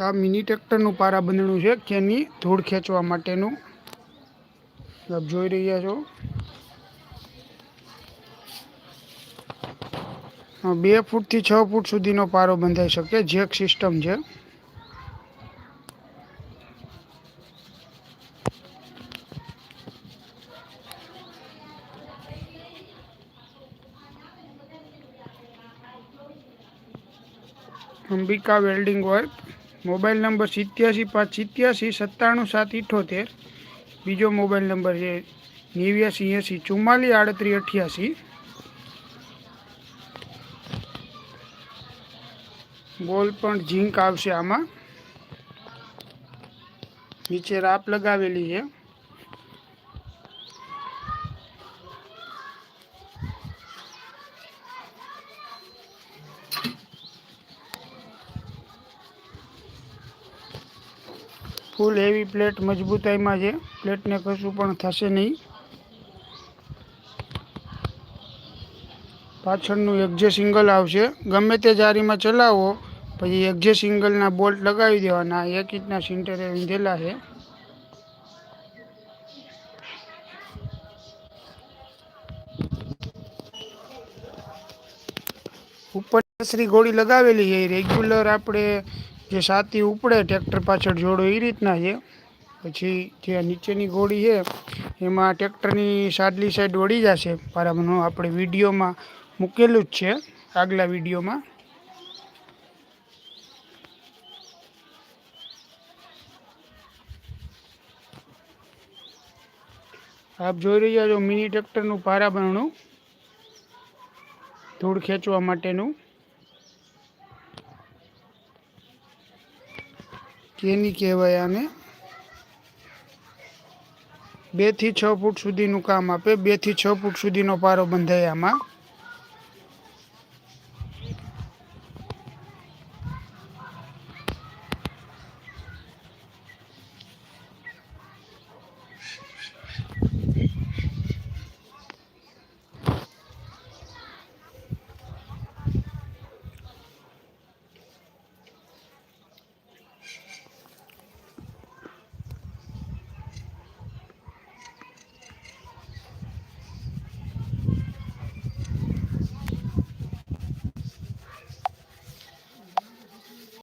આ મિની ટ્રેક્ટરનું પારા બંધણું છે જેની ધૂળ ખેંચવા માટેનું. આપ જોઈ રહ્યા છો. બે ફૂટથી છ ફૂટ સુધીનો પારો બંધાઈ શકે જેક સિસ્ટમ છે. Ambika welding work. Mobile number સિત્યાસી પાંચ સિત્યાસી સત્તાણું સાત ઇઠોતેર બીજો મોબાઈલ નંબર છે નેવ્યાસી એંસી ચુમ્માલીસ આડત્રીસ અઠ્યાસી ગોલ પણ ઝીંક આવશે આમાં નીચે રાપ લગાવેલી છે ફૂલ હેવી પ્લેટ મજબૂતાઈમાં છે. પ્લેટને કશું પણ થશે નહીં. પાછળનું એક્ઝે સિંગલ આવશે, ગમે તે જારીમાં ચલાવો, પછી એક્ઝે સિંગલના બોલ્ટ લગાવી દેવાના, એક ઇંચના સિન્ટરે વિંધેલા છે. ઉપર શ્રી ગોળી લગાવેલી છે. રેગ્યુલર આપણે જે સાતી ઉપડે, ટ્રેક્ટર પાછળ જોડો, એ રીતના છે. પછી જે નીચેની ગોળી છે, એમાં ટ્રેક્ટરની સાડલી સાઈડ વળી જશે. પારામાંનો આપણે વિડીયોમાં મૂકેલું જ છે, આગલા વિડીયોમાં. આપ જોઈ રહ્યા છો મિની ટ્રેક્ટરનું પારાબરણું. ધૂળ ખેંચવા માટેનું. કેની કહેવાય આને? બેથી છ ફૂટ સુધીનું કામ આપે બેથી છ ફૂટ સુધીનો પારો બંધાય આમાં.